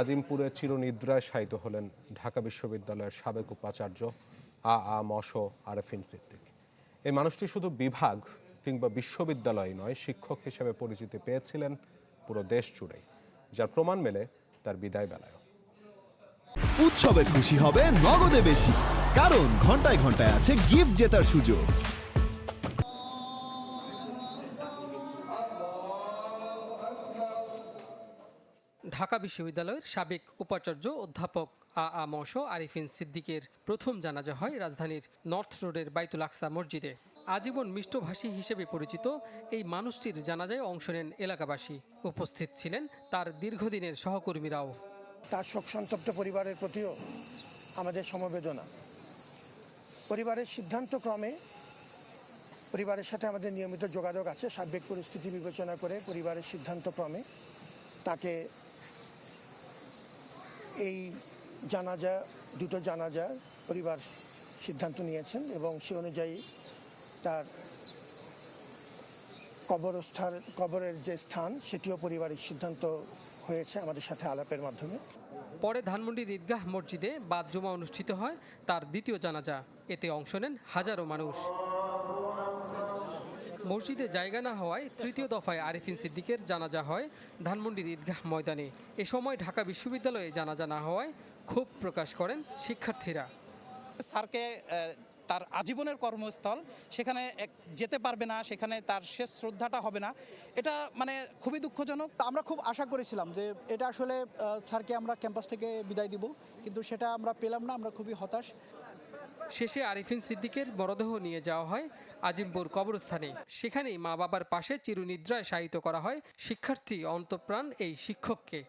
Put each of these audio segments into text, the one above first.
আজিমপুরে চিরনিদ্রায় শায়িত হলেন ঢাকা বিশ্ববিদ্যালয়ের সাবেক উপাচার্য আ আ মশ আরেফিন সিদ্দিক। এই মানুষটি শুধু বিভাগ কিংবা বিশ্ববিদ্যালয় নয়, শিক্ষক হিসেবে পরিচিতি পেয়েছিলেন পুরো দেশ জুড়েই, যার প্রমাণ মেলে তার বিদায় বেলায় উৎসবে খুশি হবে নগদে বেশি, কারণ ঘন্টায় ঘন্টায় আছে গিফট জেতার সুযোগ। ঢাকা বিশ্ববিদ্যালয়ের সাবেক উপাচার্য অধ্যাপক আ আ মশ আরিফিন সিদ্দিকের প্রথম জানাজা হয় রাজধানীর নর্থ রোডের বাইতুল আকসা মসজিদে। আজীবন মিষ্টভাষী হিসেবে পরিচিত এই মানুষটির জানাজায় অংশ নেন এলাকাবাসী। উপস্থিত ছিলেন তার দীর্ঘদিনের সহকর্মীরাও। তার শোক সন্তপ্ত পরিবারের প্রতিও আমাদের সমবেদনা। পরিবারের সিদ্ধান্ত ক্রমে পরিবারের সাথে আমাদের নিয়মিত যোগাযোগ আছে, সার্বিক পরিস্থিতি বিবেচনা করে পরিবারের সিদ্ধান্ত ক্রমে তাকে এই জানাজা, দুটো জানাজা পরিবার সিদ্ধান্ত নিয়েছেন এবং সে অনুযায়ী তার কবরস্থান, কবরের যে স্থান, সেটিও পরিবারের সিদ্ধান্ত হয়েছে আমাদের সাথে আলাপের মাধ্যমে। পরে ধানমন্ডির ঈদগাহ মসজিদে বাদ জমা অনুষ্ঠিত হয়, তার দ্বিতীয় জানাজা। এতে অংশ নেন হাজারো মানুষ। মসজিদে জায়গা না হওয়ায় তৃতীয় দফায় আরিফিন সিদ্দিকের জানাজা হয় ধানমন্ডির ঈদগাহ ময়দানে। এ সময় ঢাকা বিশ্ববিদ্যালয়ে জানাজা না হওয়ায় ক্ষোভ প্রকাশ করেন শিক্ষার্থীরা। স্যারকে তার আজীবনের কর্মস্থল সেখানে এক- যেতে পারবে না সেখানে তার শেষ শ্রদ্ধাটা হবে না। এটা মানে খুবই দুঃখজনক। তা আমরা খুব আশা করেছিলাম যে এটা আসলে স্যারকে আমরা ক্যাম্পাস থেকে বিদায় দিব কিন্তু সেটা আমরা পেলাম না আমরা খুবই হতাশ। শেষে আরিফিন সিদ্দিকের মরদেহ নিয়ে যাওয়া হয় আজিমপুর কবরস্থানে। সেখানেই মা বাবার পাশে চিরনিদ্রায় শায়িত করা হয় শিক্ষার্থী অন্তপ্রাণ এই শিক্ষককে।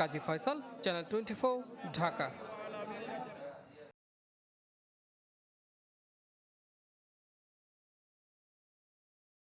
Kazi Faisal channel twenty Dhaka.